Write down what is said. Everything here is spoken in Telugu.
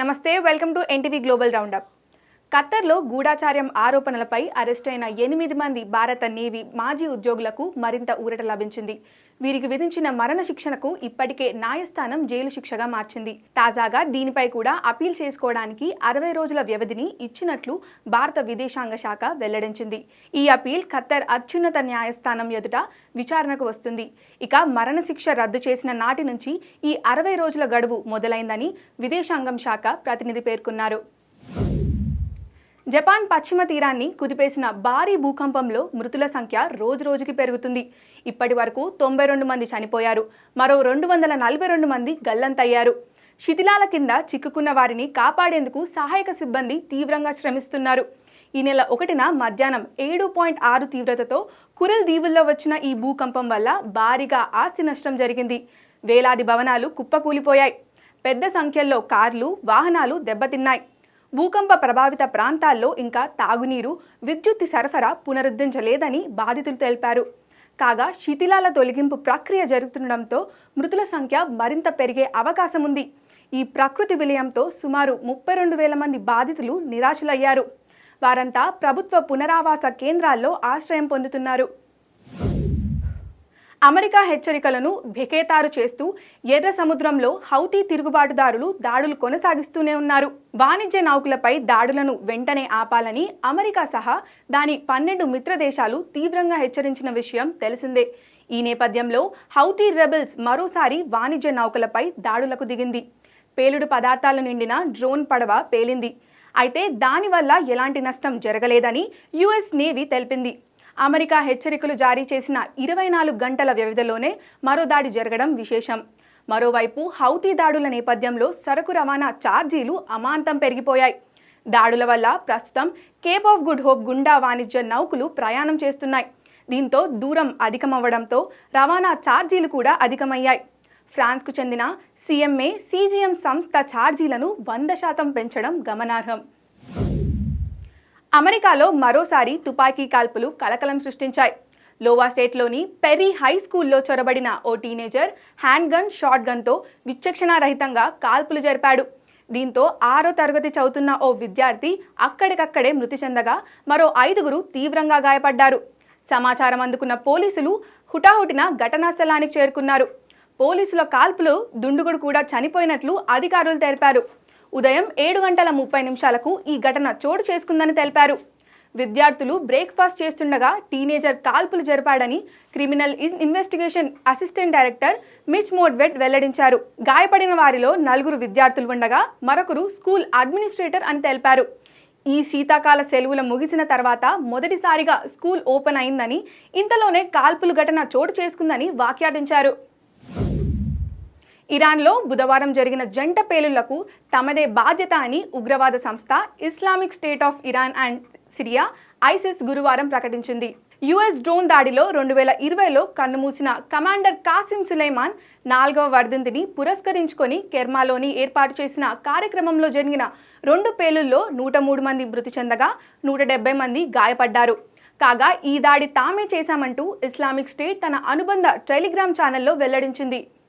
నమస్తే welcome to NTV global roundup. ఖత్తర్లో గూఢాచార్యం ఆరోపణలపై అరెస్టైన ఎనిమిది మంది భారత నేవీ మాజీ ఉద్యోగులకు మరింత ఊరట లభించింది. వీరికి విధించిన మరణ శిక్షణకు ఇప్పటికే న్యాయస్థానం జైలు శిక్షగా మార్చింది. తాజాగా దీనిపై కూడా అపీల్ చేసుకోవడానికి అరవై రోజుల వ్యవధిని ఇచ్చినట్లు భారత విదేశాంగ శాఖ వెల్లడించింది. ఈ అపీల్ ఖత్తర్ అత్యున్నత న్యాయస్థానం ఎదుట విచారణకు వస్తుంది. ఇక మరణశిక్ష రద్దు చేసిన నాటి నుంచి ఈ అరవై రోజుల గడువు మొదలైందని విదేశాంగం శాఖ ప్రతినిధి పేర్కొన్నారు. జపాన్ పశ్చిమ తీరాన్ని కుదిపేసిన భారీ భూకంపంలో మృతుల సంఖ్య రోజురోజుకి పెరుగుతుంది. ఇప్పటి వరకు తొంభై రెండు మంది చనిపోయారు. మరో రెండు వందల నలభై రెండు మంది గల్లంతయ్యారు. శిథిలాల కింద చిక్కుకున్న వారిని కాపాడేందుకు సహాయక సిబ్బంది తీవ్రంగా శ్రమిస్తున్నారు. ఈ నెల ఒకటిన మధ్యాహ్నం ఏడు పాయింట్ ఆరు తీవ్రతతో కురిల్ దీవుల్లో వచ్చిన ఈ భూకంపం వల్ల భారీగా ఆస్తి నష్టం జరిగింది. వేలాది భవనాలు కుప్పకూలిపోయాయి. పెద్ద సంఖ్యలో కార్లు వాహనాలు దెబ్బతిన్నాయి. భూకంప ప్రభావిత ప్రాంతాల్లో ఇంకా తాగునీరు విద్యుత్ సరఫరా పునరుద్ధరించలేదని బాధితులు తెలిపారు. కాగా శిథిలాల తొలగింపు ప్రక్రియ జరుగుతుండటంతో మృతుల సంఖ్య మరింత పెరిగే అవకాశం ఉంది ఈ ప్రకృతి విలయంతో సుమారు ముప్పై రెండు వేల మంది బాధితులు నిరాశలయ్యారు. వారంతా ప్రభుత్వ పునరావాస కేంద్రాల్లో ఆశ్రయం పొందుతున్నారు. అమెరికా హెచ్చరికలను బెకేతారు చేస్తూ ఎర్ర సముద్రంలో హౌతీ తిరుగుబాటుదారులు దాడులు కొనసాగిస్తూనే ఉన్నారు. వాణిజ్య నౌకలపై దాడులను వెంటనే ఆపాలని అమెరికా సహా దాని పన్నెండు మిత్ర దేశాలు తీవ్రంగా హెచ్చరించిన విషయం తెలిసిందే. ఈ నేపథ్యంలో హౌతీ రెబెల్స్ మరోసారి వాణిజ్య నౌకలపై దాడులకు దిగింది. పేలుడు పదార్థాలు నిండిన డ్రోన్ పడవ పేలింది. అయితే దానివల్ల ఎలాంటి నష్టం జరగలేదని యుఎస్ నేవీ తెలిపింది. అమెరికా హెచ్చరికలు జారీ చేసిన ఇరవై నాలుగు గంటల వ్యవధిలోనే మరో దాడి జరగడం విశేషం. మరోవైపు హౌతీ దాడుల నేపథ్యంలో సరకు రవాణా ఛార్జీలు అమాంతం పెరిగిపోయాయి. దాడుల వల్ల ప్రస్తుతం కేప్ ఆఫ్ గుడ్ హోప్ గుండా వాణిజ్య నౌకలు ప్రయాణం చేస్తున్నాయి. దీంతో దూరం అధికమవ్వడంతో రవాణా ఛార్జీలు కూడా అధికమయ్యాయి. ఫ్రాన్స్కు చెందిన సీఎంఏ సీజీఎం సంస్థ ఛార్జీలను వంద శాతం పెంచడం గమనార్హం. అమెరికాలో మరోసారి తుపాకీ కాల్పులు కలకలం సృష్టించాయి. లోవా స్టేట్లోని పెరీ హై స్కూల్లో చొరబడిన ఓ టీనేజర్ హ్యాండ్ గన్ షార్ట్ గన్తో విచక్షణారహితంగా కాల్పులు జరిపాడు. దీంతో ఆరో తరగతి చదువుతున్న ఓ విద్యార్థి అక్కడికక్కడే మృతి చెందగా మరో ఐదుగురు తీవ్రంగా గాయపడ్డారు. సమాచారం అందుకున్న పోలీసులు హుటాహుటిన ఘటనా స్థలానికి చేరుకున్నారు. పోలీసుల కాల్పులు దుండుగుడు కూడా చనిపోయినట్లు అధికారులు తెలిపారు. ఉదయం ఏడు గంటల ముప్పై నిమిషాలకు ఈ ఘటన చోటు చేసుకుందని తెలిపారు. విద్యార్థులు బ్రేక్ఫాస్ట్ చేస్తుండగా టీనేజర్ కాల్పులు జరిపాడని criminal investigation assistant director Mitch మోడ్వెట్ వెల్లడించారు. గాయపడిన వారిలో నలుగురు విద్యార్థులు ఉండగా మరొకరు స్కూల్ అడ్మినిస్ట్రేటర్ అని తెలిపారు. ఈ శీతాకాల సెలవులు ముగిసిన తర్వాత మొదటిసారిగా స్కూల్ ఓపెన్ అయిందని ఇంతలోనే కాల్పులు ఘటన చోటు చేసుకుందని వ్యాఖ్యానించారు ఇరాన్లో బుధవారం జరిగిన జంట పేలుళ్ళకు తమదే బాధ్యత అని ఉగ్రవాద సంస్థ Islamic State of Iran and Syria ISIS గురువారం ప్రకటించింది. యుఎస్ డ్రోన్ దాడిలో రెండు వేల ఇరవైలో కన్నుమూసిన కమాండర్ కాసిం సులైమాన్ నాలుగవ వర్ధంతిని పురస్కరించుకొని కెర్మాలోని ఏర్పాటు చేసిన కార్యక్రమంలో జరిగిన రెండు పేలుల్లో నూట మూడు మంది మృతి చెందగా నూట డెబ్బై మంది గాయపడ్డారు. కాగా ఈ దాడి తామే చేశామంటూ ఇస్లామిక్ స్టేట్ తన అనుబంధ టెలిగ్రామ్ ఛానల్లో వెల్లడించింది.